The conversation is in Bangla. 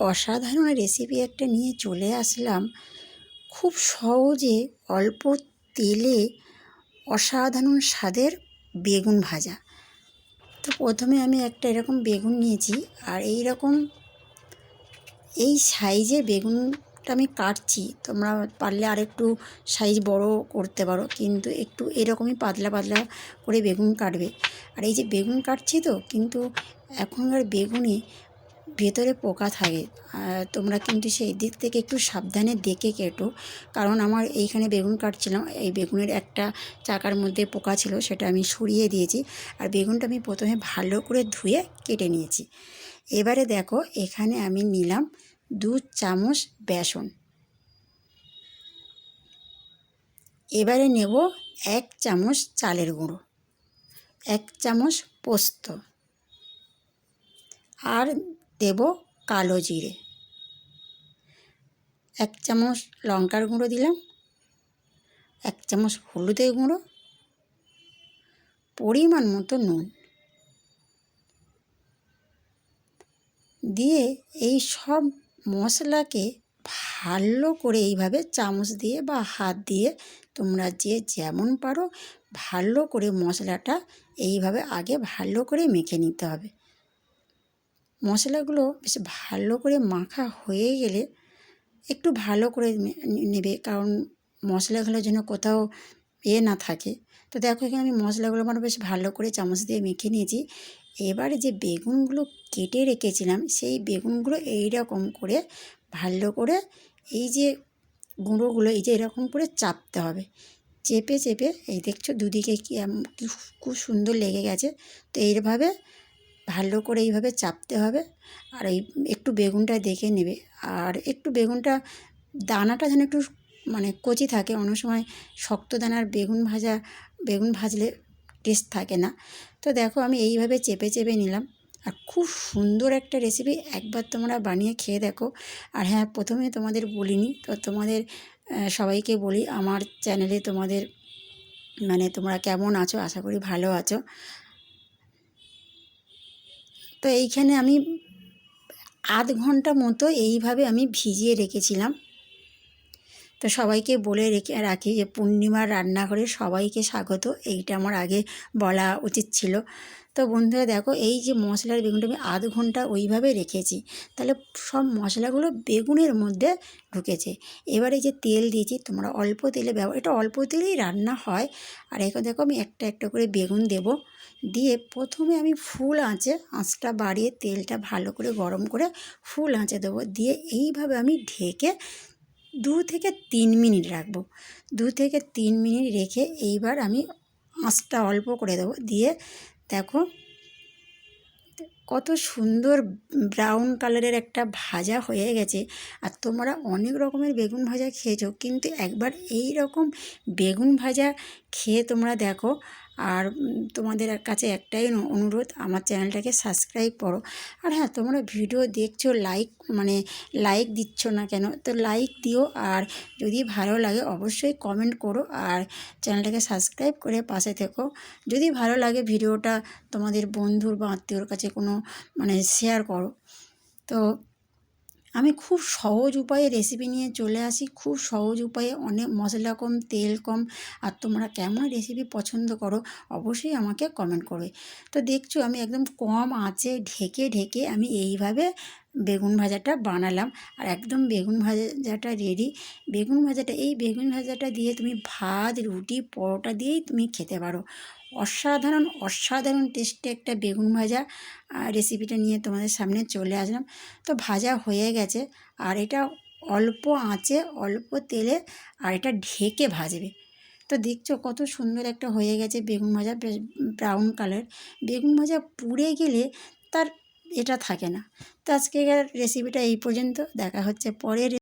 অসাধারণ রেসিপি একটা নিয়ে চলে আসলাম। খুব সহজে অল্প তেলে অসাধারণ স্বাদের বেগুন ভাজা। তো প্রথমে আমি একটা এরকম বেগুন নিয়েছি আর এই রকম এই সাইজে বেগুনটা আমি কাটছি। তোমরা পারলে আরেকটু সাইজ বড় করতে পারো, কিন্তু একটু এরকমই পাতলা পাতলা করে বেগুন কাটবে। আর এই যে বেগুন কাটছি তো, কিন্তু এখনকার বেগুনে ভেতরে পোকা থাকে। তোমরা কিন্তু সেই দিক থেকে একটু সাবধানে দেখে কেটো। কারণ আমার এইখানে বেগুন কাটছিলাম। এই বেগুনের একটা চাকার মধ্যে পোকা ছিল, সেটা আমি সরিয়ে দিয়েছি। আর বেগুনটা আমি প্রথমে ভালো করে ধুয়ে কেটে নিয়েছি। এবারে দেখো, এখানে আমি নিলাম দু চামচ বেসন। এবারে নেব এক চামচ চালের গুঁড়ো, এক চামচ পোস্ত। আর দেব কালো জিরে। এক চামচ লঙ্কার গুঁড়ো দিলাম। এক চামচ হলুদের গুঁড়ো। পরিমাণ মতো নুন। দিয়ে এই সব মশলাকে ভালো করে এইভাবে চামচ দিয়ে বা হাত দিয়ে তোমরা যে যেমন পারো, ভালো করে মশলাটা এইভাবে আগে ভালো করে মেখে নিতে হবে। মশলাগুলো বেশ ভালো করে মাখা হয়ে গেলে একটু ভালো করে নেবে। কারণ মশলাগুলো যেন কোথাও এ না থাকে। তো দেখো এখানে আমি মশলাগুলো মানে বেশ ভালো করে চামচ দিয়ে মেখে নিয়েছি। এবারে যে বেগুনগুলো কেটে রেখেছিলাম, সেই বেগুনগুলো এই রকম করে ভালো করে এই যে গুঁড়োগুলো, এই যে এরকম করে চাপতে হবে। চেপে চেপে, এই দেখছ দুদিকে কি খুব সুন্দর লেগে গেছে। তো এইভাবে ভালো করে এইভাবে চাপতে হবে আর এই একটু বেগুনটা দেখে নেবে। আর একটু বেগুনটা, দানাটা যেন একটু মানে কচি থাকে, অনেক সময় শক্ত দানার বেগুন ভাজা, বেগুন ভাজলে টেস্ট থাকে না। তো দেখো আমি এইভাবে চেপে চেপে নিলাম। আর খুব সুন্দর একটা রেসিপি একবার তোমরা বানিয়ে খেয়ে দেখো। আর হ্যাঁ প্রথমে তোমাদের বলিনি, তো তোমাদের সবাইকে বলি, আমার চ্যানেলে তোমাদের মানে তোমরা কেমন আছো? আশা করি ভালো আছো। তো এইখানে আমি আধ ঘণ্টা মতো এইভাবে আমি ভিজিয়ে রেখেছিলাম। তো সবাইকে বলে রেখে রাখি যে পূর্ণিমার রান্নাঘরে সবাইকে স্বাগত। এইটা আমার আগে বলা উচিত ছিল। তো বন্ধুরা দেখো, এই যে মশলার বেগুনটা আমি আধ ঘণ্টা ওইভাবে রেখেছি। তাহলে সব মশলাগুলো বেগুনের মধ্যে ঢুকেছে। এবারে যে তেল দিয়েছি, তোমরা অল্প তেলে ব্যবহার এটা অল্প তেলেই রান্না হয়। আর এখন দেখো, আমি একটা একটা করে বেগুন দেব। দিয়ে প্রথমে আমি ফুল আঁচে, আঁচটা বাড়িয়ে তেলটা ভালো করে গরম করে ফুল আঁচে দেবো। দিয়ে এইভাবে আমি ঢেকে দু থেকে তিন মিনিট রাখব। দু থেকে তিন মিনিট রেখে এইবার আমি আঁচটা অল্প করে দেবো। দিয়ে দেখো কত সুন্দর ব্রাউন কালারের একটা ভাজা হয়ে গেছে। আর তোমরা অনেক রকমের বেগুন ভাজা খেয়েছো, কিন্তু একবার এই রকম বেগুন ভাজা খেয়ে তোমরা দেখো। আর তোমাদের কাছে একটাই অনুরোধ, আমার চ্যানেলটাকে সাবস্ক্রাইব করো। আর হ্যাঁ তোমরা ভিডিও দেখছ লাইক মানে লাইক দিচ্ছ না কেন, তো লাইক দিও। আর যদি ভালো লাগে, অবশ্যই কমেন্ট করো। আর চ্যানেলটাকে সাবস্ক্রাইব করে পাশে থেকো। যদি ভালো লাগে ভিডিওটা তোমাদের বন্ধুর বা আত্মীয়র কাছে কোনো মানে শেয়ার করো। তো আমি খুব সহজ উপায়ে রেসিপি নিয়ে চলে আসি। খুব সহজ উপায়ে অনেক মশলা কম, তেল কম, আর তোমরা কেমন রেসিপি পছন্দ করো অবশ্যই আমাকে কমেন্ট করবে। তো দেখছ আমি একদম কম আঁচে ঢেকে ঢেকে আমি এইভাবে বেগুন ভাজাটা বানালাম। আর একদম বেগুন ভাজাটা রেডি বেগুন ভাজাটা, এই বেগুন ভাজাটা দিয়ে তুমি ভাত, রুটি, পরোটা দিয়েই তুমি খেতে পারো। অসাধারণ অসাধারণ টেস্টে একটা বেগুন ভাজা রেসিপিটা নিয়ে তোমাদের সামনে চলে আসলাম। তো ভাজা হয়ে গেছে। আর এটা অল্প আঁচে, অল্প তেলে, আর এটা ঢেকে ভাজবে। তো দেখছ কত সুন্দর একটা হয়ে গেছে বেগুন ভাজা ব্রাউন কালার বেগুন ভাজা পুড়ে গেলে তার এটা থাকে না। তো আজকের রেসিপিটা এই পর্যন্ত। দেখা হচ্ছে পরের